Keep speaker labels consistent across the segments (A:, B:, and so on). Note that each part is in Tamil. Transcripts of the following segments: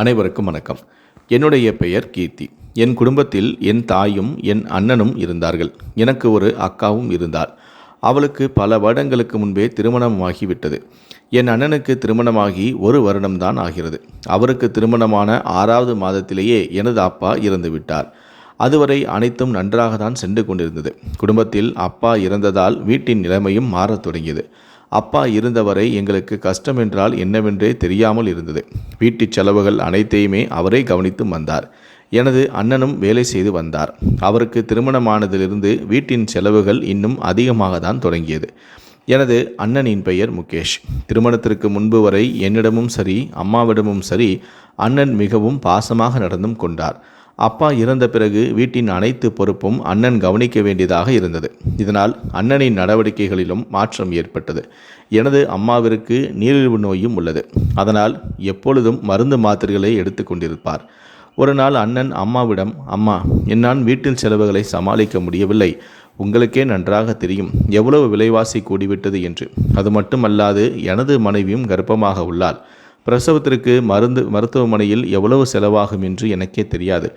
A: அனைவருக்கும் வணக்கம் என்னுடைய பெயர் கீர்த்தி என் குடும்பத்தில் என் தாயும் என் அண்ணனும் இருந்தார்கள் எனக்கு ஒரு அக்காவும் இருந்தாள் அவளுக்கு பல வருடங்களுக்கு முன்பே திருமணமாகிவிட்டது என் அண்ணனுக்கு திருமணமாகி ஒரு வருடம்தான் ஆகிறது அவருக்கு திருமணமான ஆறாவது மாதத்திலேயே எனது அப்பா இறந்துவிட்டார் அதுவரை அனைத்தும் நன்றாக தான் சென்று கொண்டிருந்தது குடும்பத்தில் அப்பா இறந்ததால் வீட்டின் நிலைமையும் மாறத் தொடங்கியது அப்பா இருந்தவரை எங்களுக்கு கஷ்டம் என்றால் என்னவென்றே தெரியாமல் இருந்தது வீட்டு செலவுகள் அனைத்தையுமே அவரே கவனித்து வந்தார் எனது அண்ணனும் வேலை செய்து வந்தார் அவருக்கு திருமணமானதிலிருந்து வீட்டின் செலவுகள் இன்னும் அதிகமாக தான் தொடங்கியது எனது அண்ணனின் பெயர் முகேஷ் திருமணத்திற்கு முன்பு வரை என்னிடமும் சரி அம்மாவிடமும் சரி அண்ணன் மிகவும் பாசமாக நடந்தும் கொண்டார் அப்பா இறந்த பிறகு வீட்டின் அனைத்து பொறுப்பும் அண்ணன் கவனிக்க வேண்டியதாக இருந்தது இதனால் அண்ணனின் நடவடிக்கைகளிலும் மாற்றம் ஏற்பட்டது எனது அம்மாவிற்கு நீரிழிவு நோயும் உள்ளது அதனால் எப்பொழுதும் மருந்து மாத்திரைகளை எடுத்து கொண்டிருப்பார் ஒரு நாள் அண்ணன் அம்மாவிடம் அம்மா என்னால் வீட்டின் செலவுகளை சமாளிக்க முடியவில்லை உங்களுக்கே நன்றாக தெரியும் எவ்வளவு விலைவாசி கூடிவிட்டது என்று அது மட்டுமல்லாது எனது மனைவியும் கர்ப்பமாக உள்ளாள் பிரசவத்திற்கு மருந்து மருத்துவமனையில் எவ்வளவு செலவாகும் என்று எனக்கே தெரியாது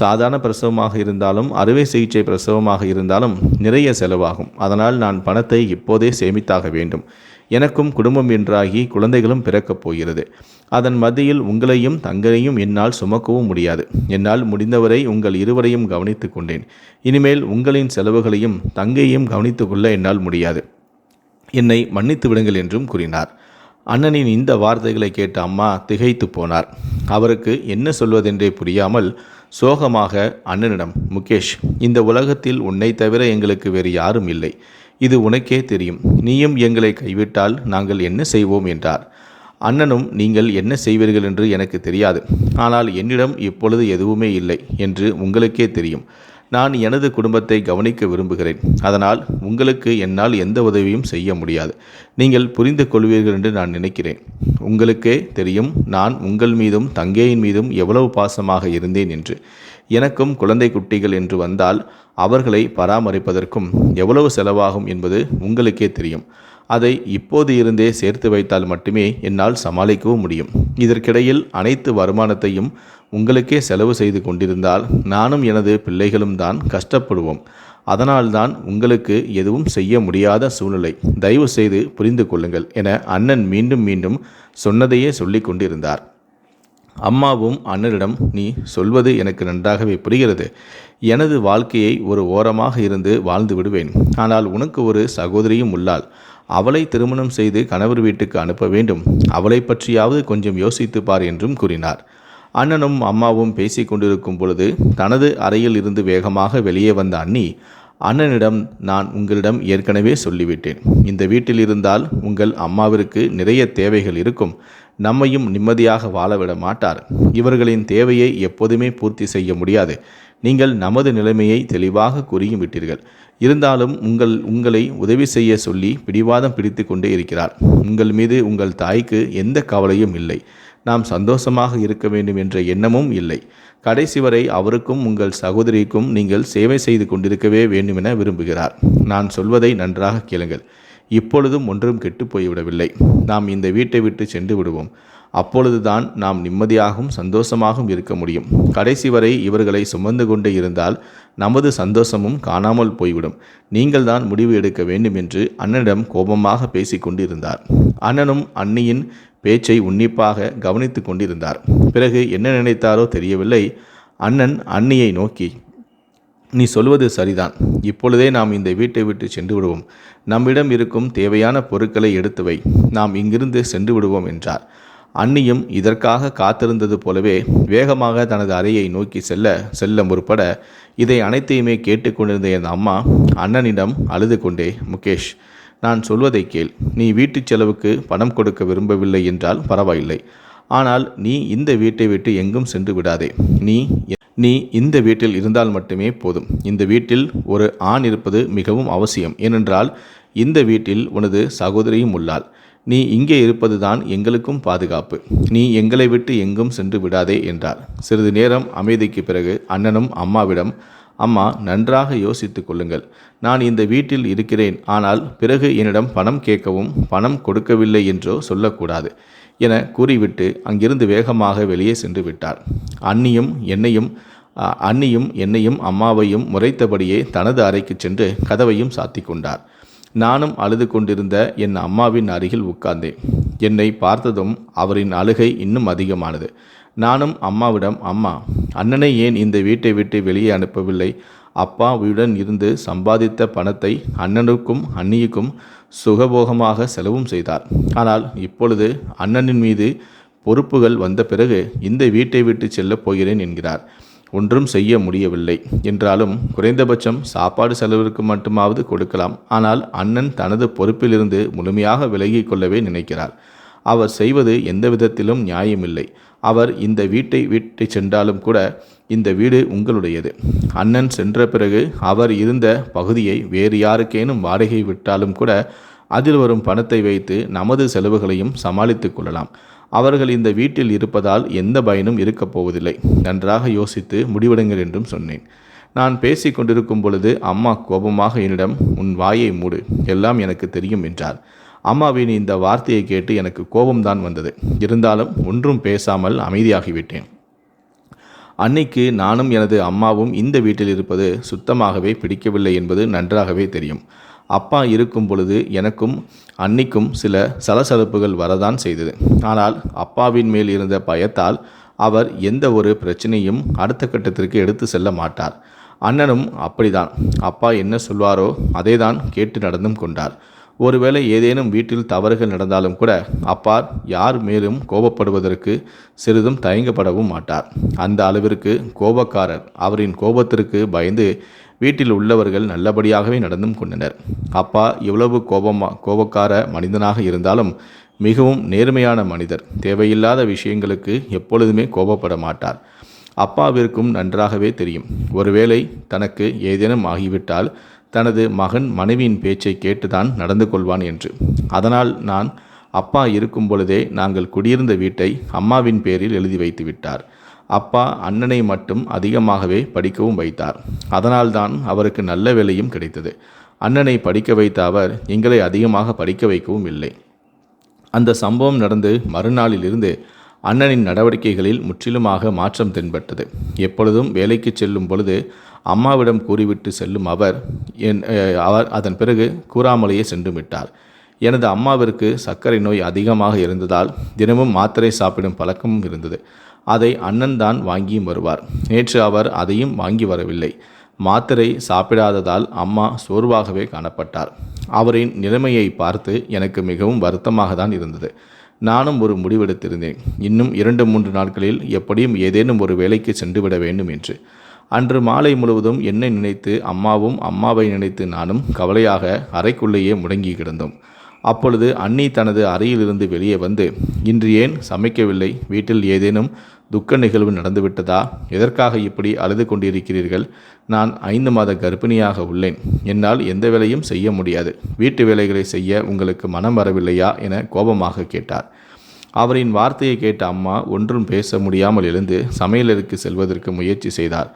A: சாதாரண பிரசவமாக இருந்தாலும் அறுவை சிகிச்சை பிரசவமாக இருந்தாலும் நிறைய செலவாகும் அதனால் நான் பணத்தை இப்போதே சேமித்தாக வேண்டும் எனக்கும் குடும்பம் என்றாகி குழந்தைகளும் பிறக்கப் போகிறது அதன் மத்தியில் உங்களையும் தங்களையும் என்னால் சுமக்கவும் முடியாது என்னால் முடிந்தவரை உங்கள் இருவரையும் கவனித்து கொண்டேன் இனிமேல் உங்களின் செலவுகளையும் தங்கையும் கவனித்து கொள்ள என்னால் முடியாது என்னை மன்னித்து விடுங்கள் என்றும் கூறினார் அண்ணனின் இந்த வார்த்தைகளை கேட்ட அம்மா திகைத்து போனார் அவருக்கு என்ன சொல்வதென்றே புரியாமல் சோகமாக அண்ணனிடம் முகேஷ் இந்த உலகத்தில் உன்னை தவிர எங்களுக்கு வேறு யாரும் இல்லை இது உனக்கே தெரியும் நீயும் எங்களை கைவிட்டால் நாங்கள் என்ன செய்வோம் என்றார் அண்ணனும் நீங்கள் என்ன செய்வீர்கள் என்று எனக்கு தெரியாது ஆனால் என்னிடம் இப்பொழுது எதுவுமே இல்லை என்று உங்களுக்கே தெரியும் நான் எனது குடும்பத்தை கவனிக்க விரும்புகிறேன் அதனால் உங்களுக்கு என்னால் எந்த உதவியும் செய்ய முடியாது நீங்கள் புரிந்து கொள்வீர்கள் என்று நான் நினைக்கிறேன் உங்களுக்கே தெரியும் நான் உங்கள் மீதும் தங்கையின் மீதும் எவ்வளவு பாசமாக இருந்தேன் என்று எனக்கும் குழந்தை குட்டிகள் என்று வந்தால் அவர்களை பராமரிப்பதற்கும் எவ்வளவு செலவாகும் என்பது உங்களுக்கே தெரியும் அதை இப்போது இருந்தே சேர்த்து வைத்தால் மட்டுமே என்னால் சமாளிக்கவும் முடியும் இதற்கிடையில் அனைத்து வருமானத்தையும் உங்களுக்கே செலவு செய்து கொண்டிருந்தால் நானும் எனது பிள்ளைகளும் தான் கஷ்டப்படுவோம் அதனால்தான் உங்களுக்கு எதுவும் செய்ய முடியாத சூழ்நிலை தயவு செய்து புரிந்து கொள்ளுங்கள் என அண்ணன் மீண்டும் மீண்டும் சொன்னதையே சொல்லி கொண்டிருந்தார்
B: அம்மாவும் அண்ணனிடம் நீ சொல்வது எனக்கு நன்றாகவே புரிகிறது எனது வாழ்க்கையை ஒரு ஓரமாக இருந்து வாழ்ந்து விடுவேன் ஆனால் உனக்கு ஒரு சகோதரியும் உள்ளாள் அவளை திருமணம் செய்து கணவர் வீட்டுக்கு அனுப்ப வேண்டும் அவளை பற்றியாவது கொஞ்சம் யோசித்து பார் என்றும் கூறினார் அண்ணனும் அம்மாவும் பேசிக் கொண்டிருக்கும் பொழுது தனது அறையில் இருந்து வேகமாக வெளியே வந்த அண்ணி அண்ணனிடம் நான் உங்களிடம் ஏற்கனவே சொல்லிவிட்டேன் இந்த வீட்டில் இருந்தால் உங்கள் அம்மாவிற்கு நிறைய தேவைகள் இருக்கும் நம்மையும் நிம்மதியாக வாழவிட மாட்டார் இவர்களின் தேவையை எப்போதுமே பூர்த்தி செய்ய முடியாது நீங்கள் நமது நிலைமையை தெளிவாக கூறியும் விட்டீர்கள் இருந்தாலும் உங்கள் உங்களை உதவி செய்ய சொல்லி பிடிவாதம் பிடித்து கொண்டே இருக்கிறார் உங்கள் மீது உங்கள் தாய்க்கு எந்த கவலையும் இல்லை நாம் சந்தோஷமாக இருக்க வேண்டும் என்ற எண்ணமும் இல்லை கடைசி வரை அவருக்கும் உங்கள் சகோதரிக்கும் நீங்கள் சேவை செய்து கொண்டிருக்கவே வேண்டுமென விரும்புகிறார் நான் சொல்வதை நன்றாக கேளுங்கள் இப்பொழுதும் ஒன்றும் கெட்டு போய்விடவில்லை நாம் இந்த வீட்டை விட்டு சென்று விடுவோம் அப்பொழுதுதான் நாம் நிம்மதியாகவும் சந்தோஷமாகவும் இருக்க முடியும் கடைசி வரை இவர்களை சுமந்து கொண்டே இருந்தால் நமது சந்தோஷமும் காணாமல் போய்விடும் நீங்கள் தான் முடிவு எடுக்க வேண்டும் என்று அண்ணனிடம் கோபமாக பேசிக்கொண்டு இருந்தார் அண்ணனும் அன்னியின் பேச்சை உன்னிப்பாக கவனித்து கொண்டிருந்தார் பிறகு என்ன நினைத்தாரோ தெரியவில்லை அண்ணன் அன்னியை நோக்கி நீ சொல்வது சரிதான் இப்பொழுதே நாம் இந்த வீட்டை விட்டு சென்று விடுவோம் நம்மிடம் இருக்கும் தேவையான பொருட்களை எடுத்துவை நாம் இங்கிருந்து சென்று விடுவோம் என்றார் அன்னியும் இதற்காக காத்திருந்தது போலவே வேகமாக தனது அறையை நோக்கி செல்ல செல்ல முற்பட இதை அனைத்தையுமே கேட்டுக்கொண்டிருந்த என் அம்மா அண்ணனிடம் அழுது கொண்டே முகேஷ் நான் சொல்வதை கேள் நீ வீட்டுச் செலவுக்கு பணம் கொடுக்க விரும்பவில்லை என்றால் பரவாயில்லை ஆனால் நீ இந்த வீட்டை விட்டு எங்கும் சென்று விடாதே நீ நீ இந்த வீட்டில் இருந்தால் மட்டுமே போதும் இந்த வீட்டில் ஒரு ஆண் இருப்பது மிகவும் அவசியம் ஏனென்றால் இந்த வீட்டில் உனது சகோதரியும் உள்ளாள் நீ இங்கே இருப்பதுதான் எங்களுக்கும் பாதுகாப்பு நீ எங்களை விட்டு எங்கும் சென்று விடாதே என்றார் சிறிது நேரம் அமைதிக்கு பிறகு அண்ணனும் அம்மாவிடம் அம்மா நன்றாக யோசித்து கொள்ளுங்கள் நான் இந்த வீட்டில் இருக்கிறேன் ஆனால் பிறகு என்னிடம் பணம் கேட்கவும் பணம் கொடுக்கவில்லை என்றோ சொல்லக்கூடாது என கூறிவிட்டு அங்கிருந்து வேகமாக வெளியே சென்று விட்டார் அன்னியும் என்னையும் அன்னியும் என்னையும் அம்மாவையும் முறைத்தபடியே தனது அறைக்கு சென்று கதவையும் சாத்தி கொண்டார் நானும் அழுது கொண்டிருந்த என் அம்மாவின் அருகில் உட்கார்ந்தேன் என்னை பார்த்ததும் அவரின் அழுகை இன்னும் அதிகமானது நானும் அம்மாவிடம் அம்மா அண்ணனை ஏன் இந்த வீட்டை விட்டு வெளியே அனுப்பவில்லை அப்பாவுடன் இருந்து சம்பாதித்த பணத்தை அண்ணனுக்கும் அன்னியுக்கும் சுகபோகமாக செலவும் செய்தார் ஆனால் இப்பொழுது அண்ணனின் மீது பொறுப்புகள் வந்த பிறகு இந்த வீட்டை விட்டு செல்லப் போகிறேன் என்கிறார் ஒன்றும் செய்ய முடியவில்லை என்றாலும் குறைந்தபட்சம் சாப்பாடு செலவிற்கு மட்டுமாவது கொடுக்கலாம் ஆனால் அண்ணன் தனது பொறுப்பிலிருந்து முழுமையாக விலகி கொள்ளவே நினைக்கிறார் அவர் செய்வது எந்த விதத்திலும் நியாயமில்லை அவர் இந்த வீட்டை வீட்டை சென்றாலும் கூட இந்த வீடு உங்களுடையது அண்ணன் சென்ற பிறகு அவர் இருந்த பகுதியை வேறு யாருக்கேனும் வாடகை விட்டாலும் கூட அதில் வரும் பணத்தை வைத்து நமது செலவுகளையும் சமாளித்துக் கொள்ளலாம் அவர்கள் இந்த வீட்டில் இருப்பதால் எந்த பயனும் இருக்கப் போவதில்லை நன்றாக யோசித்து முடிவெடுங்கள் என்றும் சொன்னேன் நான் பேசி கொண்டிருக்கும் பொழுது அம்மா கோபமாக என்னிடம் உன் வாயை மூடு எல்லாம் எனக்கு தெரியும் என்றார் அம்மாவின் இந்த வார்த்தையை கேட்டு எனக்கு கோபம்தான் வந்தது இருந்தாலும் ஒன்றும் பேசாமல் அமைதியாகிவிட்டேன் அன்னைக்கு நானும் எனது அம்மாவும் இந்த வீட்டில் இருப்பது சுத்தமாகவே பிடிக்கவில்லை என்பது நன்றாகவே தெரியும் அப்பா இருக்கும் பொழுது எனக்கும் அன்னிக்கும் சில சலசலப்புகள் வரதான் செய்தது ஆனால் அப்பாவின் மேல் இருந்த பயத்தால் அவர் எந்த ஒரு பிரச்சனையும் அடுத்த கட்டத்திற்கு எடுத்து செல்ல மாட்டார் அண்ணனும் அப்படிதான் அப்பா என்ன சொல்வாரோ அதே தான் கேட்டு நடந்தும் கொண்டார் ஒருவேளை ஏதேனும் வீட்டில் தவறுகள் நடந்தாலும் கூட அப்பா யார் மேலும் கோபப்படுவதற்கு சிறிதும் தயங்கப்படவும் மாட்டார் அந்த அளவிற்கு கோபக்காரர் அவரின் கோபத்திற்கு பயந்து வீட்டில் உள்ளவர்கள் நல்லபடியாகவே நடந்தும் கொண்டனர் அப்பா எவ்வளவு கோபமா கோபக்கார மனிதனாக இருந்தாலும் மிகவும் நேர்மையான மனிதர் தேவையில்லாத விஷயங்களுக்கு எப்பொழுதுமே கோபப்பட மாட்டார் அப்பாவிற்கும் நன்றாகவே தெரியும் ஒருவேளை தனக்கு ஏதேனும் ஆகிவிட்டால் தனது மகன் மனைவியின் பேச்சை கேட்டுதான் நடந்து கொள்வான் என்று அதனால் நான் அப்பா இருக்கும் பொழுதே நாங்கள் குடியிருந்த வீட்டை அம்மாவின் பேரில் எழுதி வைத்து விட்டார் அப்பா அண்ணனை மட்டும் அதிகமாகவே படிக்கவும் வைத்தார் அதனால்தான் அவருக்கு நல்ல வேலையும் கிடைத்தது அண்ணனை படிக்க வைத்த அவர் எங்களை அதிகமாக படிக்க வைக்கவும் இல்லை அந்த சம்பவம் நடந்து மறுநாளிலிருந்து அண்ணனின் நடவடிக்கைகளில் முற்றிலுமாக மாற்றம் தென்பட்டது எப்பொழுதும் வேலைக்கு செல்லும் பொழுது அம்மாவிடம் கூறிவிட்டு செல்லும் அவர் என் அவர் அதன் பிறகு கூறாமலேயே சென்று விட்டார் எனது அம்மாவிற்கு சர்க்கரை நோய் அதிகமாக இருந்ததால் தினமும் மாத்திரை சாப்பிடும் பழக்கமும் இருந்தது அதை அண்ணன் தான் வாங்கியும் வருவார் நேற்று அவர் அதையும் வாங்கி வரவில்லை மாத்திரை சாப்பிடாததால் அம்மா சோர்வாகவே காணப்பட்டார் அவரின் நிலைமையை பார்த்து எனக்கு மிகவும் வருத்தமாக தான் இருந்தது நானும் ஒரு முடிவெடுத்திருந்தேன் இன்னும் இரண்டு மூன்று நாட்களில் எப்படியும் ஏதேனும் ஒரு வேலைக்கு சென்று விட வேண்டும் என்று அன்று மாலை முழுவதும் என்னை நினைத்து அம்மாவும் அம்மாவை நினைத்து நானும் கவலையாக அறைக்குள்ளேயே முடங்கி கிடந்தோம் அப்பொழுது அன்னி தனது அறையிலிருந்து வெளியே வந்து இன்று ஏன் சமைக்கவில்லை வீட்டில் ஏதேனும் துக்க நிகழ்வு நடந்துவிட்டதா எதற்காக இப்படி அழுது கொண்டிருக்கிறீர்கள் நான் ஐந்து மாத கர்ப்பிணியாக உள்ளேன் என்னால் எந்த வேலையும் செய்ய முடியாது வீட்டு வேலைகளை செய்ய உங்களுக்கு மனம் வரவில்லையா என கோபமாக கேட்டார் அவரின் வார்த்தையை கேட்ட அம்மா ஒன்றும் பேச முடியாமல் எழுந்து சமையலருக்கு செல்வதற்கு முயற்சி செய்தார்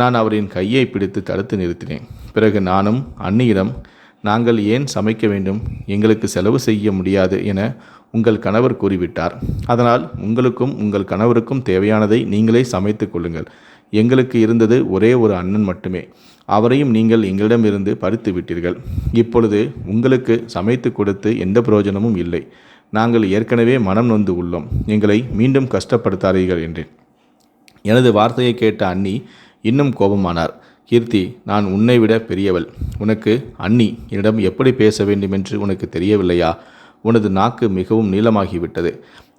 B: நான் அவரின் கையை பிடித்து தடுத்து நிறுத்தினேன் பிறகு நானும் அன்னியிடம் நாங்கள் ஏன் சமைக்க வேண்டும் எங்களுக்கு செலவு செய்ய முடியாது என உங்கள் கணவர் கூறிவிட்டார் அதனால் உங்களுக்கும் உங்கள் கணவருக்கும் தேவையானதை நீங்களே சமைத்து கொள்ளுங்கள் எங்களுக்கு இருந்தது ஒரே ஒரு அண்ணன் மட்டுமே அவரையும் நீங்கள் எங்களிடமிருந்து பறித்து விட்டீர்கள் இப்பொழுது உங்களுக்கு சமைத்து கொடுத்து எந்த பிரயோஜனமும் இல்லை நாங்கள் ஏற்கனவே மனம் நொந்து உள்ளோம் எங்களை மீண்டும் கஷ்டப்படுத்தாதீர்கள் என்றேன் எனது வார்த்தையை கேட்ட அண்ணி இன்னும் கோபமானார் கீர்த்தி நான் உன்னை விட பெரியவள் உனக்கு அண்ணி என்னிடம் எப்படி பேச வேண்டும் என்று உனக்கு தெரியவில்லையா உனது நாக்கு மிகவும் நீளமாகிவிட்டது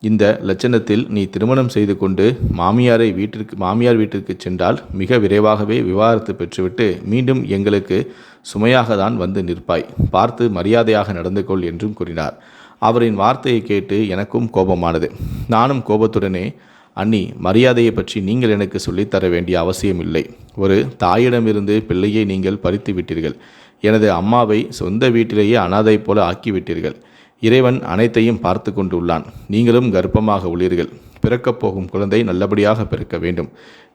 B: இந்த லட்சணத்தில் நீ திருமணம் செய்து கொண்டு மாமியாரை வீட்டிற்கு மாமியார் வீட்டிற்கு சென்றால் மிக விரைவாகவே விவாகரத்து பெற்றுவிட்டு மீண்டும் எங்களுக்கு சுமையாக தான் வந்து நிற்பாய் பார்த்து மரியாதையாக நடந்து கொள் என்றும் கூறினார் அவரின் வார்த்தையை கேட்டு எனக்கும் கோபமானது நானும் கோபத்துடனே அண்ணி மரியாதையை பற்றி நீங்கள் எனக்கு சொல்லித்தர வேண்டிய அவசியமில்லை ஒரு தாயிடமிருந்து பிள்ளையை நீங்கள் பறித்து விட்டீர்கள் எனது அம்மாவை சொந்த வீட்டிலேயே அனாதை போல ஆக்கிவிட்டீர்கள் இறைவன் அனைத்தையும் பார்த்து கொண்டுள்ளான் நீங்களும் கர்ப்பமாக உள்ளீர்கள் பிறக்கப் போகும் குழந்தை நல்லபடியாக பிறக்க வேண்டும்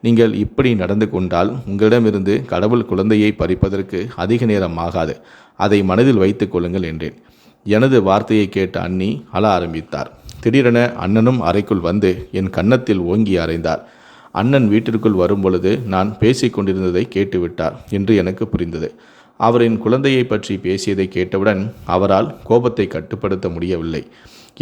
B: நீங்கள் இப்படி நடந்து கொண்டால் உங்களிடமிருந்து கடவுள் குழந்தையை பறிப்பதற்கு அதிக நேரம் ஆகாது அதை மனதில் வைத்துக் கொள்ளுங்கள் என்றேன் எனது வார்த்தையை கேட்ட அண்ணி அழ ஆரம்பித்தார் திடீரென அண்ணனும் அறைக்குள் வந்து என் கன்னத்தில் ஓங்கி அறைந்தார் அண்ணன் வீட்டிற்குள் வரும்பொழுது நான் பேசிக் கொண்டிருந்ததை கேட்டுவிட்டார் என்று எனக்கு புரிந்தது அவரின் குழந்தையை பற்றி பேசியதை கேட்டவுடன் அவரால் கோபத்தை கட்டுப்படுத்த முடியவில்லை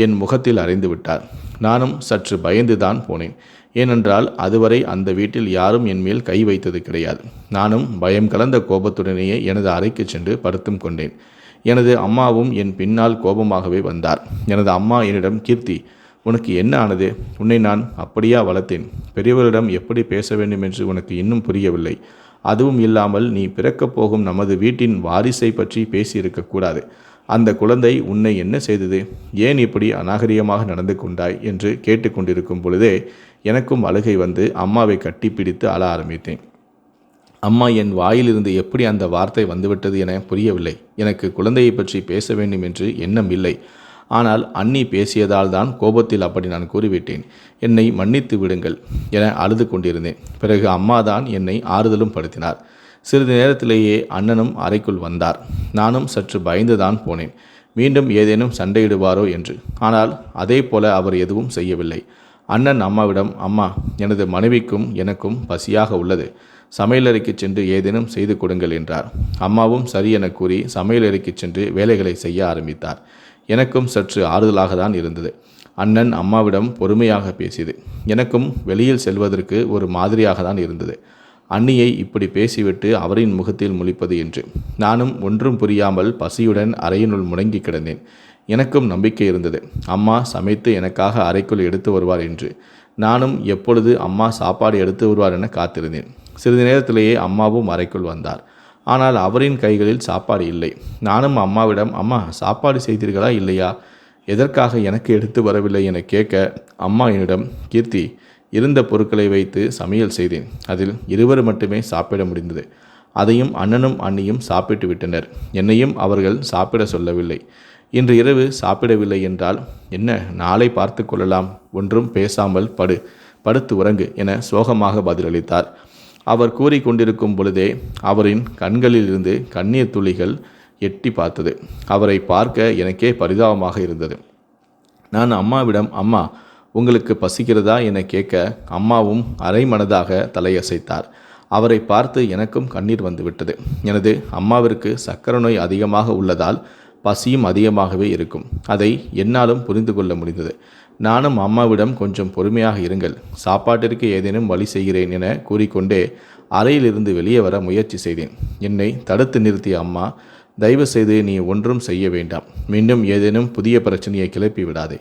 B: என் முகத்தில் அறைந்துவிட்டார் விட்டார் நானும் சற்று பயந்துதான் போனேன் ஏனென்றால் அதுவரை அந்த வீட்டில் யாரும் என் மேல் கை வைத்தது கிடையாது நானும் பயம் கலந்த கோபத்துடனேயே எனது அறைக்கு சென்று படுத்தும் கொண்டேன் எனது அம்மாவும் என் பின்னால் கோபமாகவே வந்தார் எனது அம்மா என்னிடம் கீர்த்தி உனக்கு என்ன ஆனது உன்னை நான் அப்படியா வளர்த்தேன் பெரியவரிடம் எப்படி பேச வேண்டும் என்று உனக்கு இன்னும் புரியவில்லை அதுவும் இல்லாமல் நீ பிறக்கப் போகும் நமது வீட்டின் வாரிசை பற்றி பேசியிருக்கக்கூடாது அந்த குழந்தை உன்னை என்ன செய்தது ஏன் இப்படி அநாகரிகமாக நடந்து கொண்டாய் என்று கேட்டுக்கொண்டிருக்கும் பொழுதே எனக்கும் அழுகை வந்து அம்மாவை கட்டிப்பிடித்து அழ ஆரம்பித்தேன் அம்மா என் வாயிலிருந்து எப்படி அந்த வார்த்தை வந்துவிட்டது என புரியவில்லை எனக்கு குழந்தையை பற்றி பேச வேண்டும் என்று எண்ணம் இல்லை ஆனால் அன்னி பேசியதால் தான் கோபத்தில் அப்படி நான் கூறிவிட்டேன் என்னை மன்னித்து விடுங்கள் என அழுது கொண்டிருந்தேன் பிறகு அம்மா தான் என்னை ஆறுதலும் படுத்தினார் சிறிது நேரத்திலேயே அண்ணனும் அறைக்குள் வந்தார் நானும் சற்று பயந்துதான் போனேன் மீண்டும் ஏதேனும் சண்டையிடுவாரோ என்று ஆனால் அதே போல அவர் எதுவும் செய்யவில்லை அண்ணன் அம்மாவிடம் அம்மா எனது மனைவிக்கும் எனக்கும் பசியாக உள்ளது சமையலறைக்கு சென்று ஏதேனும் செய்து கொடுங்கள் என்றார் அம்மாவும் சரி என கூறி சமையலறைக்கு சென்று வேலைகளை செய்ய ஆரம்பித்தார் எனக்கும் சற்று ஆறுதலாக தான் இருந்தது அண்ணன் அம்மாவிடம் பொறுமையாக பேசியது எனக்கும் வெளியில் செல்வதற்கு ஒரு மாதிரியாக தான் இருந்தது அண்ணியை இப்படி பேசிவிட்டு அவரின் முகத்தில் முழிப்பது என்று நானும் ஒன்றும் புரியாமல் பசியுடன் அறையினுள் முடங்கி கிடந்தேன் எனக்கும் நம்பிக்கை இருந்தது அம்மா சமைத்து எனக்காக அறைக்குள் எடுத்து வருவார் என்று நானும் எப்பொழுது அம்மா சாப்பாடு எடுத்து வருவார் என காத்திருந்தேன் சிறிது நேரத்திலேயே அம்மாவும் அறைக்குள் வந்தார் ஆனால் அவரின் கைகளில் சாப்பாடு இல்லை நானும் அம்மாவிடம் அம்மா சாப்பாடு செய்தீர்களா இல்லையா எதற்காக எனக்கு எடுத்து வரவில்லை என கேட்க அம்மா என்னிடம் கீர்த்தி இருந்த பொருட்களை வைத்து சமையல் செய்தேன் அதில் இருவர் மட்டுமே சாப்பிட முடிந்தது அதையும் அண்ணனும் அண்ணியும் சாப்பிட்டு விட்டனர் என்னையும் அவர்கள் சாப்பிட சொல்லவில்லை இன்று இரவு சாப்பிடவில்லை என்றால் என்ன நாளை பார்த்து கொள்ளலாம் ஒன்றும் பேசாமல் படு படுத்து உறங்கு என சோகமாக பதிலளித்தார் அவர் கூறிக்கொண்டிருக்கும் பொழுதே அவரின் கண்களிலிருந்து கண்ணீர் துளிகள் எட்டி பார்த்தது அவரை பார்க்க எனக்கே பரிதாபமாக இருந்தது நான் அம்மாவிடம் அம்மா உங்களுக்கு பசிக்கிறதா என கேட்க அம்மாவும் அரை மனதாக தலையசைத்தார் அவரை பார்த்து எனக்கும் கண்ணீர் வந்துவிட்டது எனது அம்மாவிற்கு சக்கர நோய் அதிகமாக உள்ளதால் பசியும் அதிகமாகவே இருக்கும் அதை என்னாலும் புரிந்து கொள்ள முடிந்தது நானும் அம்மாவிடம் கொஞ்சம் பொறுமையாக இருங்கள் சாப்பாட்டிற்கு ஏதேனும் வழி செய்கிறேன் என கூறிக்கொண்டே அறையிலிருந்து வெளியே வர முயற்சி செய்தேன் என்னை தடுத்து நிறுத்திய அம்மா தயவு செய்து நீ ஒன்றும் செய்ய வேண்டாம் மீண்டும் ஏதேனும் புதிய பிரச்சனையை கிளப்பி விடாதே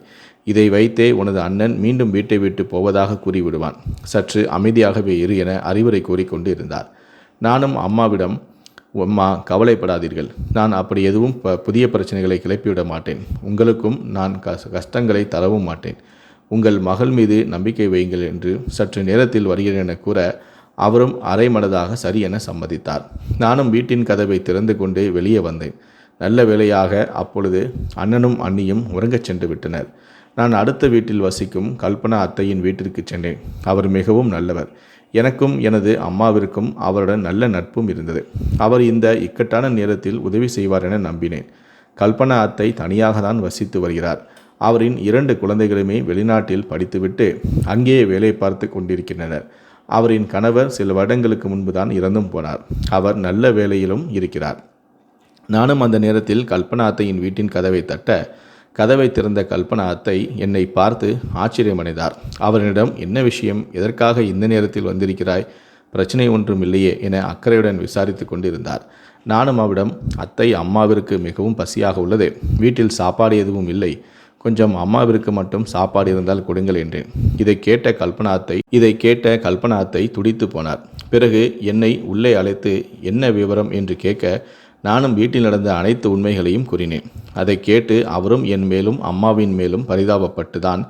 B: இதை வைத்தே உனது அண்ணன் மீண்டும் வீட்டை விட்டு போவதாக கூறிவிடுவான் சற்று அமைதியாகவே இரு என அறிவுரை கூறிக்கொண்டு இருந்தார் நானும் அம்மாவிடம் அம்மா கவலைப்படாதீர்கள் நான் அப்படி எதுவும் புதிய பிரச்சனைகளை கிளப்பிவிட மாட்டேன் உங்களுக்கும் நான் கஷ்டங்களை தரவும் மாட்டேன் உங்கள் மகள் மீது நம்பிக்கை வையுங்கள் என்று சற்று நேரத்தில் வருகிறேன் என கூற அவரும் அரை மனதாக சரி என சம்மதித்தார் நானும் வீட்டின் கதவை திறந்து கொண்டே வெளியே வந்தேன் நல்ல வேளையாக அப்பொழுது அண்ணனும் அண்ணியும் உறங்கச் சென்று விட்டனர் நான் அடுத்த வீட்டில் வசிக்கும் கல்பனா அத்தையின் வீட்டிற்கு சென்றேன் அவர் மிகவும் நல்லவர் எனக்கும் எனது அம்மாவிற்கும் அவருடன் நல்ல நட்பும் இருந்தது அவர் இந்த இக்கட்டான நேரத்தில் உதவி செய்வார் என நம்பினேன் கல்பனா அத்தை தனியாக தான் வசித்து வருகிறார் அவரின் இரண்டு குழந்தைகளுமே வெளிநாட்டில் படித்துவிட்டு அங்கேயே வேலை பார்த்து கொண்டிருக்கின்றனர் அவரின் கணவர் சில வருடங்களுக்கு முன்புதான் இறந்தும் போனார் அவர் நல்ல வேலையிலும் இருக்கிறார் நானும் அந்த நேரத்தில் கல்பனா அத்தையின் வீட்டின் கதவை தட்ட கதவை திறந்த கல்பனா அத்தை என்னை பார்த்து ஆச்சரியமடைந்தார் அவரிடம் என்ன விஷயம் எதற்காக இந்த நேரத்தில் வந்திருக்கிறாய் பிரச்சனை ஒன்றும் இல்லையே என அக்கறையுடன் விசாரித்து கொண்டிருந்தார் நானும் அவிடம் அத்தை அம்மாவிற்கு மிகவும் பசியாக உள்ளது வீட்டில் சாப்பாடு எதுவும் இல்லை கொஞ்சம் அம்மாவிற்கு மட்டும் சாப்பாடு இருந்தால் கொடுங்கள் என்றேன் இதை கேட்ட கல்பனாத்தை இதை கேட்ட கல்பனாத்தை துடித்து போனார் பிறகு என்னை உள்ளே அழைத்து என்ன விவரம் என்று கேட்க நானும் வீட்டில் நடந்த அனைத்து உண்மைகளையும் கூறினேன் அதை கேட்டு அவரும் என் மேலும் அம்மாவின் மேலும் பரிதாபப்பட்டுதான்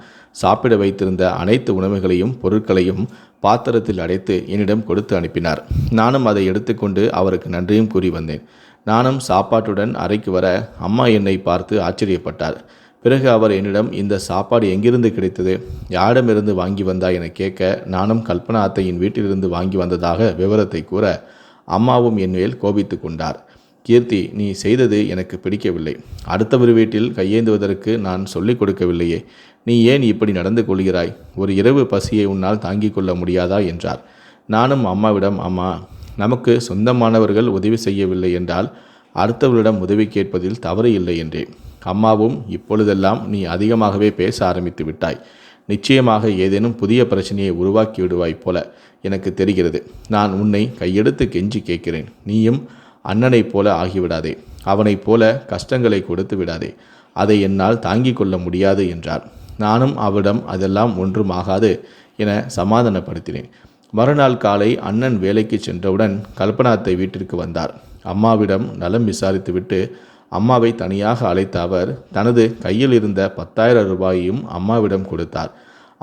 B: சாப்பிட வைத்திருந்த அனைத்து உணவுகளையும் பொருட்களையும் பாத்திரத்தில் அடைத்து என்னிடம் கொடுத்து அனுப்பினார் நானும் அதை எடுத்துக்கொண்டு அவருக்கு நன்றியும் கூறி வந்தேன் நானும் சாப்பாட்டுடன் அறைக்கு வர அம்மா என்னை பார்த்து ஆச்சரியப்பட்டார் பிறகு அவர் என்னிடம் இந்த சாப்பாடு எங்கிருந்து கிடைத்தது யாரிடமிருந்து வாங்கி வந்தா என கேட்க நானும் கல்பனா அத்தையின் வீட்டிலிருந்து வாங்கி வந்ததாக விவரத்தை கூற அம்மாவும் என் மேல் கோபித்து கொண்டார் கீர்த்தி நீ செய்தது எனக்கு பிடிக்கவில்லை அடுத்தவர் வீட்டில் கையேந்துவதற்கு நான் சொல்லிக் கொடுக்கவில்லையே நீ ஏன் இப்படி நடந்து கொள்கிறாய் ஒரு இரவு பசியை உன்னால் தாங்கிக் கொள்ள முடியாதா என்றார் நானும் அம்மாவிடம் அம்மா நமக்கு சொந்தமானவர்கள் உதவி செய்யவில்லை என்றால் அடுத்தவரிடம் உதவி கேட்பதில் தவறு இல்லை என்றே அம்மாவும் இப்பொழுதெல்லாம் நீ அதிகமாகவே பேச ஆரம்பித்து விட்டாய் நிச்சயமாக ஏதேனும் புதிய பிரச்சனையை உருவாக்கி விடுவாய் போல எனக்கு தெரிகிறது நான் உன்னை கையெடுத்து கெஞ்சி கேட்கிறேன் நீயும் அண்ணனைப் போல ஆகிவிடாதே அவனைப் போல கஷ்டங்களை கொடுத்து விடாதே அதை என்னால் தாங்கிக் கொள்ள முடியாது என்றார் நானும் அவரிடம் அதெல்லாம் ஒன்றும் ஆகாது என சமாதானப்படுத்தினேன் மறுநாள் காலை அண்ணன் வேலைக்கு சென்றவுடன் கல்பனாத்தை வீட்டிற்கு வந்தார் அம்மாவிடம் நலம் விசாரித்துவிட்டு அம்மாவை தனியாக அழைத்த அவர் தனது கையில் இருந்த பத்தாயிரம் ரூபாயையும் அம்மாவிடம் கொடுத்தார்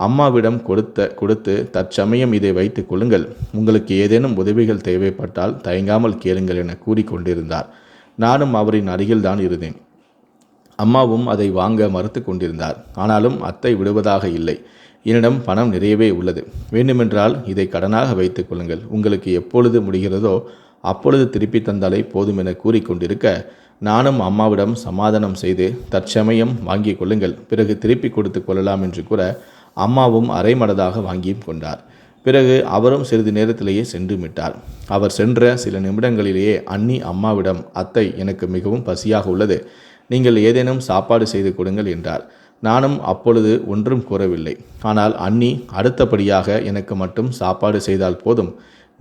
B: அம்மாவிடம் கொடுத்த கொடுத்து தற்சமயம் இதை வைத்து கொள்ளுங்கள் உங்களுக்கு ஏதேனும் உதவிகள் தேவைப்பட்டால் தயங்காமல் கேளுங்கள் என கூறிக்கொண்டிருந்தார் நானும் அவரின் அருகில்தான் இருந்தேன் அம்மாவும் அதை வாங்க மறுத்து கொண்டிருந்தார் ஆனாலும் அத்தை விடுவதாக இல்லை என்னிடம் பணம் நிறையவே உள்ளது வேண்டுமென்றால் இதை கடனாக வைத்துக் கொள்ளுங்கள் உங்களுக்கு எப்பொழுது முடிகிறதோ அப்பொழுது திருப்பி தந்தாலே போதும் என கூறிக்கொண்டிருக்க நானும் அம்மாவிடம் சமாதானம் செய்து தற்சமயம் வாங்கிக் கொள்ளுங்கள் பிறகு திருப்பி கொடுத்து கொள்ளலாம் என்று கூற அம்மாவும் அரை மனதாக வாங்கியும் கொண்டார் பிறகு அவரும் சிறிது நேரத்திலேயே சென்று விட்டார் அவர் சென்ற சில நிமிடங்களிலேயே அண்ணி அம்மாவிடம் அத்தை எனக்கு மிகவும் பசியாக உள்ளது நீங்கள் ஏதேனும் சாப்பாடு செய்து கொடுங்கள் என்றார் நானும் அப்பொழுது ஒன்றும் கூறவில்லை ஆனால் அண்ணி அடுத்தபடியாக எனக்கு மட்டும் சாப்பாடு செய்தால் போதும்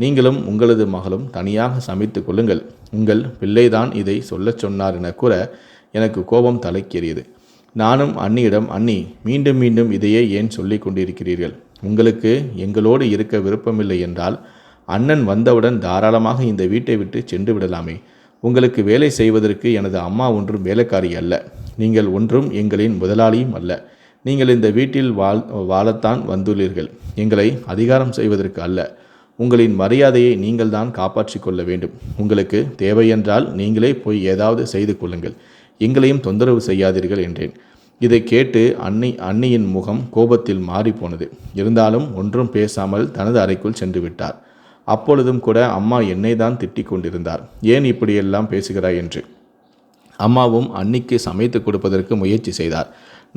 B: நீங்களும் உங்களது மகளும் தனியாக சமைத்து கொள்ளுங்கள் உங்கள் பிள்ளைதான் இதை சொல்லச் சொன்னார் என கூற எனக்கு கோபம் தலைக்கேறியது நானும் அன்னியிடம் அன்னி மீண்டும் மீண்டும் இதையே ஏன் சொல்லி கொண்டிருக்கிறீர்கள் உங்களுக்கு எங்களோடு இருக்க விருப்பமில்லை என்றால் அண்ணன் வந்தவுடன் தாராளமாக இந்த வீட்டை விட்டு சென்று விடலாமே உங்களுக்கு வேலை செய்வதற்கு எனது அம்மா ஒன்றும் வேலைக்காரி அல்ல நீங்கள் ஒன்றும் எங்களின் முதலாளியும் அல்ல நீங்கள் இந்த வீட்டில் வாழ் வாழத்தான் வந்துள்ளீர்கள் எங்களை அதிகாரம் செய்வதற்கு அல்ல உங்களின் மரியாதையை நீங்கள் தான் காப்பாற்றி கொள்ள வேண்டும் உங்களுக்கு தேவையென்றால் நீங்களே போய் ஏதாவது செய்து கொள்ளுங்கள் எங்களையும் தொந்தரவு செய்யாதீர்கள் என்றேன் இதை கேட்டு அன்னை அன்னையின் முகம் கோபத்தில் மாறிப்போனது இருந்தாலும் ஒன்றும் பேசாமல் தனது அறைக்குள் சென்று விட்டார் அப்பொழுதும் கூட அம்மா என்னை தான் திட்டிக் கொண்டிருந்தார் ஏன் இப்படியெல்லாம் பேசுகிறாய் என்று அம்மாவும் அன்னிக்கு சமைத்து கொடுப்பதற்கு முயற்சி செய்தார்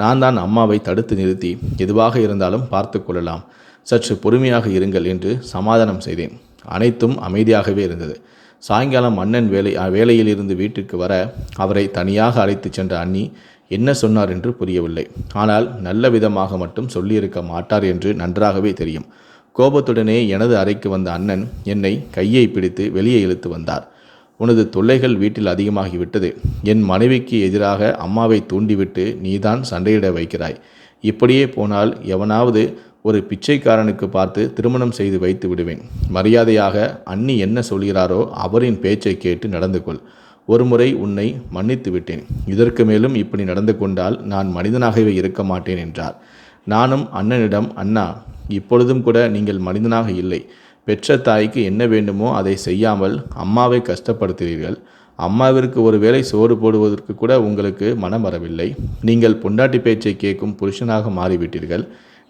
B: நான் தான் அம்மாவை தடுத்து நிறுத்தி எதுவாக இருந்தாலும் பார்த்து கொள்ளலாம் சற்று பொறுமையாக இருங்கள் என்று சமாதானம் செய்தேன் அனைத்தும் அமைதியாகவே இருந்தது சாயங்காலம் அண்ணன் வேலை வேலையிலிருந்து வீட்டிற்கு வர அவரை தனியாக அழைத்து சென்ற அண்ணி என்ன சொன்னார் என்று புரியவில்லை ஆனால் நல்ல விதமாக மட்டும் சொல்லியிருக்க மாட்டார் என்று நன்றாகவே தெரியும் கோபத்துடனே எனது அறைக்கு வந்த அண்ணன் என்னை கையை பிடித்து வெளியே இழுத்து வந்தார் உனது தொல்லைகள் வீட்டில் அதிகமாகிவிட்டது என் மனைவிக்கு எதிராக அம்மாவை தூண்டிவிட்டு நீதான் சண்டையிட வைக்கிறாய் இப்படியே போனால் எவனாவது ஒரு பிச்சைக்காரனுக்கு பார்த்து திருமணம் செய்து வைத்து விடுவேன் மரியாதையாக அண்ணி என்ன சொல்கிறாரோ அவரின் பேச்சை கேட்டு நடந்து கொள் ஒருமுறை உன்னை மன்னித்து விட்டேன் இதற்கு மேலும் இப்படி நடந்து கொண்டால் நான் மனிதனாகவே இருக்க மாட்டேன் என்றார் நானும் அண்ணனிடம் அண்ணா இப்பொழுதும் கூட நீங்கள் மனிதனாக இல்லை பெற்ற தாய்க்கு என்ன வேண்டுமோ அதை செய்யாமல் அம்மாவை கஷ்டப்படுத்துகிறீர்கள் அம்மாவிற்கு ஒரு சோறு போடுவதற்கு கூட உங்களுக்கு மனம் வரவில்லை நீங்கள் பொண்டாட்டி பேச்சை கேட்கும் புருஷனாக மாறிவிட்டீர்கள்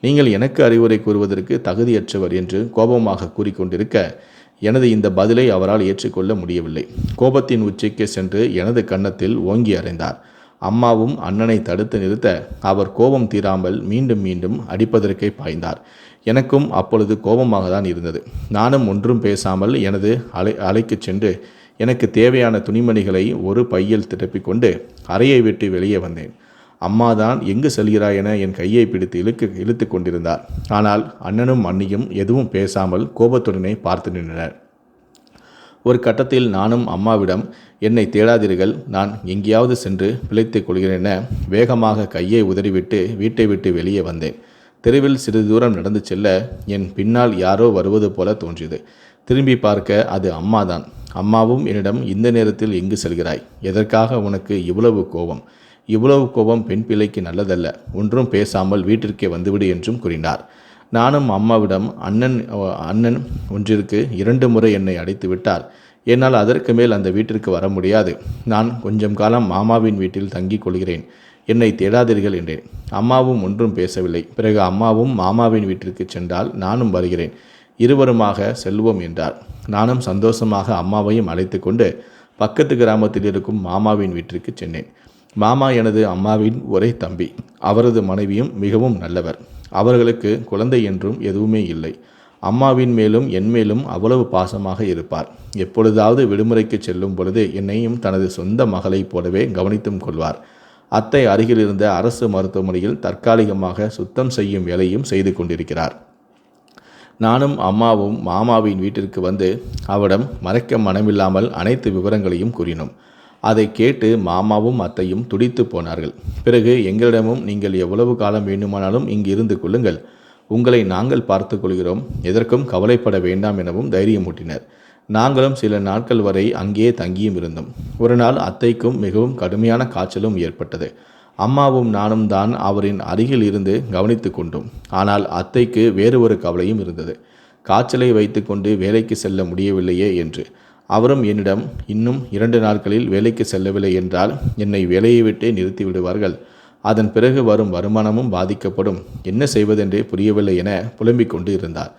B: நீங்கள் எனக்கு அறிவுரை கூறுவதற்கு தகுதியற்றவர் என்று கோபமாக கூறிக்கொண்டிருக்க எனது இந்த பதிலை அவரால் ஏற்றுக்கொள்ள முடியவில்லை கோபத்தின் உச்சிக்கு சென்று எனது கன்னத்தில் ஓங்கி அறைந்தார் அம்மாவும் அண்ணனை தடுத்து நிறுத்த அவர் கோபம் தீராமல் மீண்டும் மீண்டும் அடிப்பதற்கே பாய்ந்தார் எனக்கும் அப்பொழுது கோபமாக தான் இருந்தது நானும் ஒன்றும் பேசாமல் எனது அலை அலைக்குச் சென்று எனக்கு தேவையான துணிமணிகளை ஒரு பையில் கொண்டு அறையை விட்டு வெளியே வந்தேன் அம்மாதான் எங்கு செல்கிறாய் என என் கையை பிடித்து இழுக்கு இழுத்து கொண்டிருந்தார் ஆனால் அண்ணனும் அண்ணியும் எதுவும் பேசாமல் கோபத்துடனே பார்த்து நின்றனர் ஒரு கட்டத்தில் நானும் அம்மாவிடம் என்னை தேடாதீர்கள் நான் எங்கேயாவது சென்று பிழைத்து கொள்கிறேன் என வேகமாக கையை உதறிவிட்டு வீட்டை விட்டு வெளியே வந்தேன் தெருவில் சிறிது தூரம் நடந்து செல்ல என் பின்னால் யாரோ வருவது போல தோன்றியது திரும்பி பார்க்க அது அம்மாதான் அம்மாவும் என்னிடம் இந்த நேரத்தில் எங்கு செல்கிறாய் எதற்காக உனக்கு இவ்வளவு கோபம் இவ்வளவு கோபம் பெண் பிள்ளைக்கு நல்லதல்ல ஒன்றும் பேசாமல் வீட்டிற்கே வந்துவிடு என்றும் கூறினார் நானும் அம்மாவிடம் அண்ணன் அண்ணன் ஒன்றிற்கு இரண்டு முறை என்னை அடைத்து விட்டார் என்னால் அதற்கு மேல் அந்த வீட்டிற்கு வர முடியாது நான் கொஞ்சம் காலம் மாமாவின் வீட்டில் தங்கிக் கொள்கிறேன் என்னை தேடாதீர்கள் என்றேன் அம்மாவும் ஒன்றும் பேசவில்லை பிறகு அம்மாவும் மாமாவின் வீட்டிற்கு சென்றால் நானும் வருகிறேன் இருவருமாக செல்வோம் என்றார் நானும் சந்தோஷமாக அம்மாவையும் அழைத்து கொண்டு பக்கத்து கிராமத்தில் இருக்கும் மாமாவின் வீட்டிற்கு சென்றேன் மாமா எனது அம்மாவின் ஒரே தம்பி அவரது மனைவியும் மிகவும் நல்லவர் அவர்களுக்கு குழந்தை என்றும் எதுவுமே இல்லை அம்மாவின் மேலும் என் மேலும் அவ்வளவு பாசமாக இருப்பார் எப்பொழுதாவது விடுமுறைக்கு செல்லும் பொழுது என்னையும் தனது சொந்த மகளைப் போலவே கவனித்தும் கொள்வார் அத்தை அருகிலிருந்த அரசு மருத்துவமனையில் தற்காலிகமாக சுத்தம் செய்யும் வேலையும் செய்து கொண்டிருக்கிறார் நானும் அம்மாவும் மாமாவின் வீட்டிற்கு வந்து அவரிடம் மறைக்க மனமில்லாமல் அனைத்து விவரங்களையும் கூறினோம் அதை கேட்டு மாமாவும் அத்தையும் துடித்து போனார்கள் பிறகு எங்களிடமும் நீங்கள் எவ்வளவு காலம் வேண்டுமானாலும் இங்கு இருந்து கொள்ளுங்கள் உங்களை நாங்கள் பார்த்து கொள்கிறோம் எதற்கும் கவலைப்பட வேண்டாம் எனவும் தைரியமூட்டினர் நாங்களும் சில நாட்கள் வரை அங்கே தங்கியும் இருந்தோம் ஒரு நாள் அத்தைக்கும் மிகவும் கடுமையான காய்ச்சலும் ஏற்பட்டது அம்மாவும் நானும் தான் அவரின் அருகில் இருந்து கவனித்து கொண்டோம் ஆனால் அத்தைக்கு வேறு ஒரு கவலையும் இருந்தது காய்ச்சலை வைத்துக்கொண்டு வேலைக்கு செல்ல முடியவில்லையே என்று அவரும் என்னிடம் இன்னும் இரண்டு நாட்களில் வேலைக்கு செல்லவில்லை என்றால் என்னை வேலையை விட்டே நிறுத்தி விடுவார்கள் அதன் பிறகு வரும் வருமானமும் பாதிக்கப்படும் என்ன செய்வதென்றே புரியவில்லை என புலம்பிக் கொண்டு இருந்தார்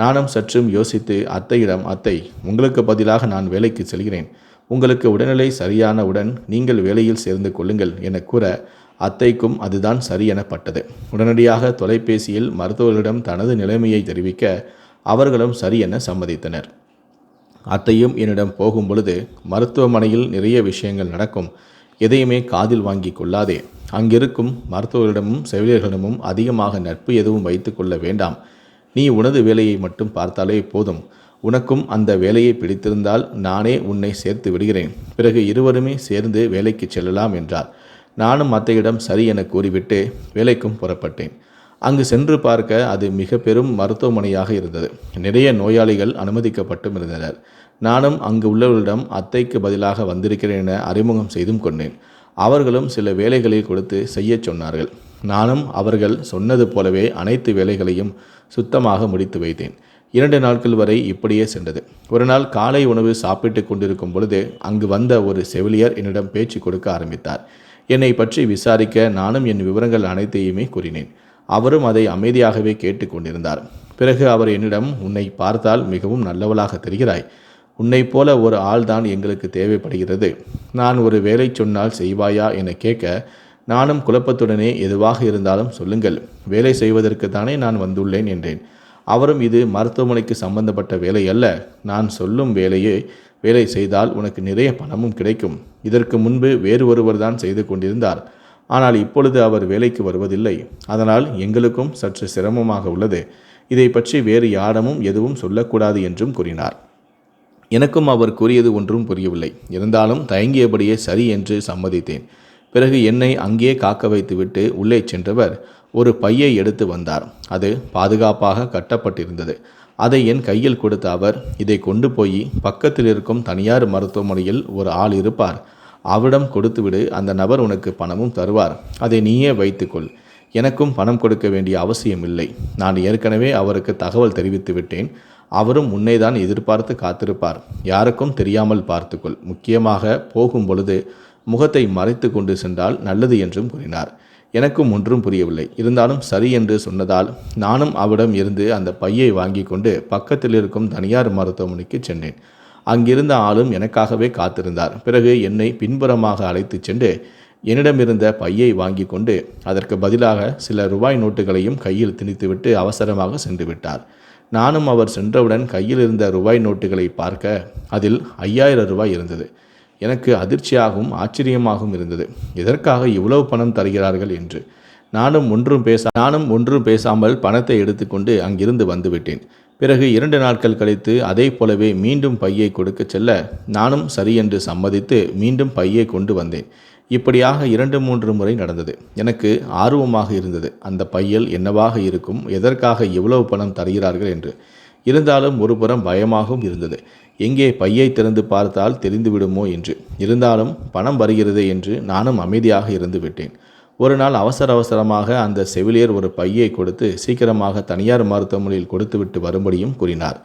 B: நானும் சற்றும் யோசித்து அத்தையிடம் அத்தை உங்களுக்கு பதிலாக நான் வேலைக்கு செல்கிறேன் உங்களுக்கு உடல்நிலை சரியானவுடன் நீங்கள் வேலையில் சேர்ந்து கொள்ளுங்கள் என கூற அத்தைக்கும் அதுதான் சரி எனப்பட்டது உடனடியாக தொலைபேசியில் மருத்துவர்களிடம் தனது நிலைமையை தெரிவிக்க அவர்களும் சரி என சம்மதித்தனர் அத்தையும் என்னிடம் போகும் பொழுது மருத்துவமனையில் நிறைய விஷயங்கள் நடக்கும் எதையுமே காதில் வாங்கி கொள்ளாதே அங்கிருக்கும் மருத்துவர்களிடமும் செவிலியர்களிடமும் அதிகமாக நட்பு எதுவும் வைத்து கொள்ள வேண்டாம் நீ உனது வேலையை மட்டும் பார்த்தாலே போதும் உனக்கும் அந்த வேலையை பிடித்திருந்தால் நானே உன்னை சேர்த்து விடுகிறேன் பிறகு இருவருமே சேர்ந்து வேலைக்கு செல்லலாம் என்றார் நானும் அத்தையிடம் சரி என கூறிவிட்டு வேலைக்கும் புறப்பட்டேன் அங்கு சென்று பார்க்க அது மிக பெரும் மருத்துவமனையாக இருந்தது நிறைய நோயாளிகள் அனுமதிக்கப்பட்டும் இருந்தனர் நானும் அங்கு உள்ளவர்களிடம் அத்தைக்கு பதிலாக வந்திருக்கிறேன் என அறிமுகம் செய்தும் கொண்டேன் அவர்களும் சில வேலைகளை கொடுத்து செய்ய சொன்னார்கள் நானும் அவர்கள் சொன்னது போலவே அனைத்து வேலைகளையும் சுத்தமாக முடித்து வைத்தேன் இரண்டு நாட்கள் வரை இப்படியே சென்றது ஒரு நாள் காலை உணவு சாப்பிட்டு கொண்டிருக்கும் பொழுது அங்கு வந்த ஒரு செவிலியர் என்னிடம் பேச்சு கொடுக்க ஆரம்பித்தார் என்னை பற்றி விசாரிக்க நானும் என் விவரங்கள் அனைத்தையுமே கூறினேன் அவரும் அதை அமைதியாகவே கேட்டுக்கொண்டிருந்தார் பிறகு அவர் என்னிடம் உன்னை பார்த்தால் மிகவும் நல்லவளாக தெரிகிறாய் உன்னை போல ஒரு ஆள்தான் எங்களுக்கு தேவைப்படுகிறது நான் ஒரு வேலை சொன்னால் செய்வாயா என கேட்க நானும் குழப்பத்துடனே எதுவாக இருந்தாலும் சொல்லுங்கள் வேலை செய்வதற்கு தானே நான் வந்துள்ளேன் என்றேன் அவரும் இது மருத்துவமனைக்கு சம்பந்தப்பட்ட வேலை அல்ல நான் சொல்லும் வேலையே வேலை செய்தால் உனக்கு நிறைய பணமும் கிடைக்கும் இதற்கு முன்பு வேறு ஒருவர் தான் செய்து கொண்டிருந்தார் ஆனால் இப்பொழுது அவர் வேலைக்கு வருவதில்லை அதனால் எங்களுக்கும் சற்று சிரமமாக உள்ளது இதை பற்றி வேறு யாரமும் எதுவும் சொல்லக்கூடாது என்றும் கூறினார் எனக்கும் அவர் கூறியது ஒன்றும் புரியவில்லை இருந்தாலும் தயங்கியபடியே சரி என்று சம்மதித்தேன் பிறகு என்னை அங்கேயே காக்க வைத்துவிட்டு உள்ளே சென்றவர் ஒரு பையை எடுத்து வந்தார் அது பாதுகாப்பாக கட்டப்பட்டிருந்தது அதை என் கையில் கொடுத்த அவர் இதை கொண்டு போய் பக்கத்தில் இருக்கும் தனியார் மருத்துவமனையில் ஒரு ஆள் இருப்பார் அவரிடம் கொடுத்துவிடு அந்த நபர் உனக்கு பணமும் தருவார் அதை நீயே வைத்துக்கொள் எனக்கும் பணம் கொடுக்க வேண்டிய அவசியம் இல்லை நான் ஏற்கனவே அவருக்கு தகவல் தெரிவித்து விட்டேன் அவரும் உன்னைதான் எதிர்பார்த்து காத்திருப்பார் யாருக்கும் தெரியாமல் பார்த்துக்கொள் முக்கியமாக போகும் பொழுது முகத்தை மறைத்து கொண்டு சென்றால் நல்லது என்றும் கூறினார் எனக்கும் ஒன்றும் புரியவில்லை இருந்தாலும் சரி என்று சொன்னதால் நானும் அவரிடம் இருந்து அந்த பையை வாங்கி கொண்டு பக்கத்தில் இருக்கும் தனியார் மருத்துவமனைக்கு சென்றேன் அங்கிருந்த ஆளும் எனக்காகவே காத்திருந்தார் பிறகு என்னை பின்புறமாக அழைத்துச் சென்று என்னிடமிருந்த பையை வாங்கி கொண்டு அதற்கு பதிலாக சில ரூபாய் நோட்டுகளையும் கையில் திணித்துவிட்டு அவசரமாக சென்று விட்டார் நானும் அவர் சென்றவுடன் கையில் இருந்த ரூபாய் நோட்டுகளை பார்க்க அதில் ஐயாயிரம் ரூபாய் இருந்தது எனக்கு அதிர்ச்சியாகவும் ஆச்சரியமாகவும் இருந்தது எதற்காக இவ்வளவு பணம் தருகிறார்கள் என்று நானும் ஒன்றும் பேச நானும் ஒன்றும் பேசாமல் பணத்தை எடுத்துக்கொண்டு அங்கிருந்து வந்துவிட்டேன் பிறகு இரண்டு நாட்கள் கழித்து அதே போலவே மீண்டும் பையை கொடுக்க செல்ல நானும் சரியென்று சம்மதித்து மீண்டும் பையை கொண்டு வந்தேன் இப்படியாக இரண்டு மூன்று முறை நடந்தது எனக்கு ஆர்வமாக இருந்தது அந்த பையல் என்னவாக இருக்கும் எதற்காக எவ்வளவு பணம் தருகிறார்கள் என்று இருந்தாலும் ஒருபுறம் பயமாகவும் இருந்தது எங்கே பையை திறந்து பார்த்தால் தெரிந்துவிடுமோ என்று இருந்தாலும் பணம் வருகிறது என்று நானும் அமைதியாக இருந்து விட்டேன் ஒரு நாள் அவசர அவசரமாக அந்த செவிலியர் ஒரு பையை கொடுத்து சீக்கிரமாக தனியார் மருத்துவமனையில் கொடுத்துவிட்டு வரும்படியும் கூறினார்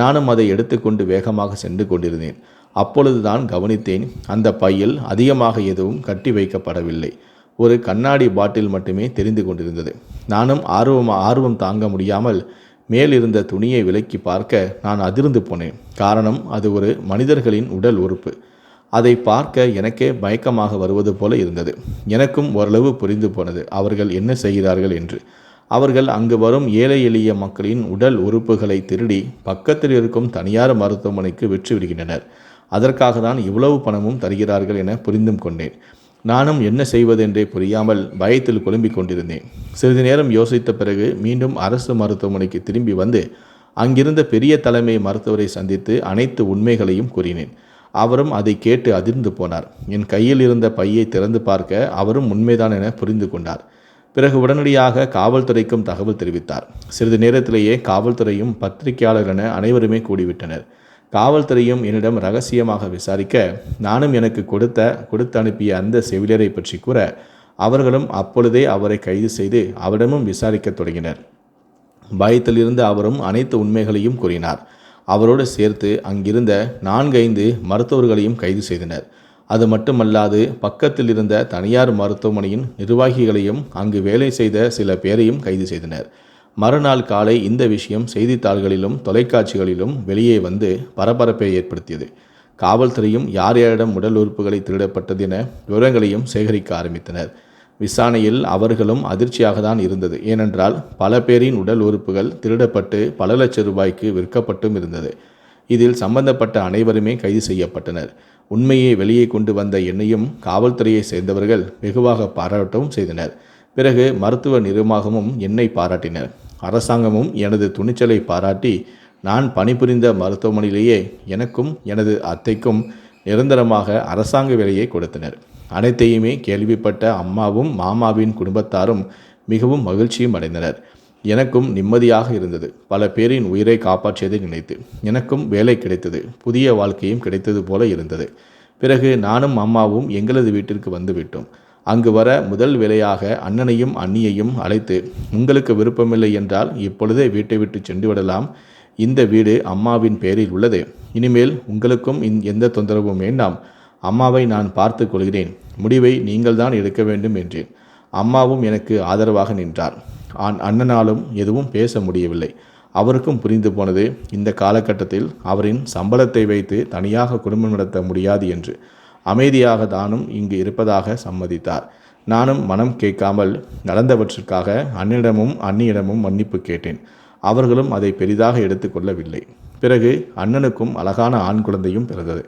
B: நானும் அதை எடுத்துக்கொண்டு வேகமாக சென்று கொண்டிருந்தேன் அப்பொழுதுதான் கவனித்தேன் அந்த பையில் அதிகமாக எதுவும் கட்டி வைக்கப்படவில்லை ஒரு கண்ணாடி பாட்டில் மட்டுமே தெரிந்து கொண்டிருந்தது நானும் ஆர்வம் ஆர்வம் தாங்க முடியாமல் மேலிருந்த துணியை விலக்கி பார்க்க நான் அதிர்ந்து போனேன் காரணம் அது ஒரு மனிதர்களின் உடல் உறுப்பு அதை பார்க்க எனக்கே மயக்கமாக வருவது போல இருந்தது எனக்கும் ஓரளவு புரிந்து போனது அவர்கள் என்ன செய்கிறார்கள் என்று அவர்கள் அங்கு வரும் ஏழை எளிய மக்களின் உடல் உறுப்புகளை திருடி பக்கத்தில் இருக்கும் தனியார் மருத்துவமனைக்கு விற்றுவிடுகின்றனர் அதற்காக தான் இவ்வளவு பணமும் தருகிறார்கள் என புரிந்தும் கொண்டேன் நானும் என்ன செய்வதென்றே புரியாமல் பயத்தில் குழம்பிக் கொண்டிருந்தேன் சிறிது நேரம் யோசித்த பிறகு மீண்டும் அரசு மருத்துவமனைக்கு திரும்பி வந்து அங்கிருந்த பெரிய தலைமை மருத்துவரை சந்தித்து அனைத்து உண்மைகளையும் கூறினேன் அவரும் அதை கேட்டு அதிர்ந்து போனார் என் கையில் இருந்த பையை திறந்து பார்க்க அவரும் உண்மைதான் என புரிந்து கொண்டார் பிறகு உடனடியாக காவல்துறைக்கும் தகவல் தெரிவித்தார் சிறிது நேரத்திலேயே காவல்துறையும் பத்திரிகையாளர் என அனைவருமே கூடிவிட்டனர் காவல்துறையும் என்னிடம் ரகசியமாக விசாரிக்க நானும் எனக்கு கொடுத்த கொடுத்து அனுப்பிய அந்த செவிலியரை பற்றி கூற அவர்களும் அப்பொழுதே அவரை கைது செய்து அவரிடமும் விசாரிக்க தொடங்கினர் பயத்திலிருந்து அவரும் அனைத்து உண்மைகளையும் கூறினார் அவரோடு சேர்த்து அங்கிருந்த நான்கைந்து மருத்துவர்களையும் கைது செய்தனர் அது மட்டுமல்லாது பக்கத்தில் இருந்த தனியார் மருத்துவமனையின் நிர்வாகிகளையும் அங்கு வேலை செய்த சில பேரையும் கைது செய்தனர் மறுநாள் காலை இந்த விஷயம் செய்தித்தாள்களிலும் தொலைக்காட்சிகளிலும் வெளியே வந்து பரபரப்பை ஏற்படுத்தியது காவல்துறையும் யார் யாரிடம் உடல் உறுப்புகளை திருடப்பட்டது என விவரங்களையும் சேகரிக்க ஆரம்பித்தனர் விசாரணையில் அவர்களும் அதிர்ச்சியாக தான் இருந்தது ஏனென்றால் பல பேரின் உடல் உறுப்புகள் திருடப்பட்டு பல லட்சம் ரூபாய்க்கு விற்கப்பட்டும் இருந்தது இதில் சம்பந்தப்பட்ட அனைவருமே கைது செய்யப்பட்டனர் உண்மையை வெளியே கொண்டு வந்த என்னையும் காவல்துறையை சேர்ந்தவர்கள் வெகுவாக பாராட்டவும் செய்தனர் பிறகு மருத்துவ நிர்வாகமும் என்னை பாராட்டினர் அரசாங்கமும் எனது துணிச்சலை பாராட்டி நான் பணிபுரிந்த மருத்துவமனையிலேயே எனக்கும் எனது அத்தைக்கும் நிரந்தரமாக அரசாங்க வேலையை கொடுத்தனர் அனைத்தையுமே கேள்விப்பட்ட அம்மாவும் மாமாவின் குடும்பத்தாரும் மிகவும் மகிழ்ச்சியும் அடைந்தனர் எனக்கும் நிம்மதியாக இருந்தது பல பேரின் உயிரை காப்பாற்றியதை நினைத்து எனக்கும் வேலை கிடைத்தது புதிய வாழ்க்கையும் கிடைத்தது போல இருந்தது பிறகு நானும் அம்மாவும் எங்களது வீட்டிற்கு வந்துவிட்டோம் அங்கு வர முதல் வேலையாக அண்ணனையும் அண்ணியையும் அழைத்து உங்களுக்கு விருப்பமில்லை என்றால் இப்பொழுதே வீட்டை விட்டு சென்று விடலாம் இந்த வீடு அம்மாவின் பெயரில் உள்ளது இனிமேல் உங்களுக்கும் எந்த தொந்தரவும் வேண்டாம் அம்மாவை நான் பார்த்து கொள்கிறேன் முடிவை நீங்கள்தான் எடுக்க வேண்டும் என்றேன் அம்மாவும் எனக்கு ஆதரவாக நின்றார் ஆன் அண்ணனாலும் எதுவும் பேச முடியவில்லை அவருக்கும் புரிந்து போனது இந்த காலகட்டத்தில் அவரின் சம்பளத்தை வைத்து தனியாக குடும்பம் நடத்த முடியாது என்று அமைதியாக தானும் இங்கு இருப்பதாக சம்மதித்தார் நானும் மனம் கேட்காமல் நடந்தவற்றிற்காக அண்ணனிடமும் அண்ணியிடமும் மன்னிப்பு கேட்டேன் அவர்களும் அதை பெரிதாக எடுத்துக்கொள்ளவில்லை பிறகு அண்ணனுக்கும் அழகான ஆண் குழந்தையும் பிறந்தது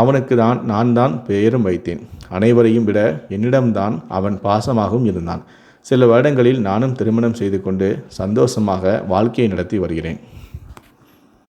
B: அவனுக்கு தான் நான் தான் பெயரும் வைத்தேன் அனைவரையும் விட என்னிடம்தான் அவன் பாசமாகவும் இருந்தான் சில வருடங்களில் நானும் திருமணம் செய்து கொண்டு சந்தோஷமாக வாழ்க்கையை நடத்தி வருகிறேன்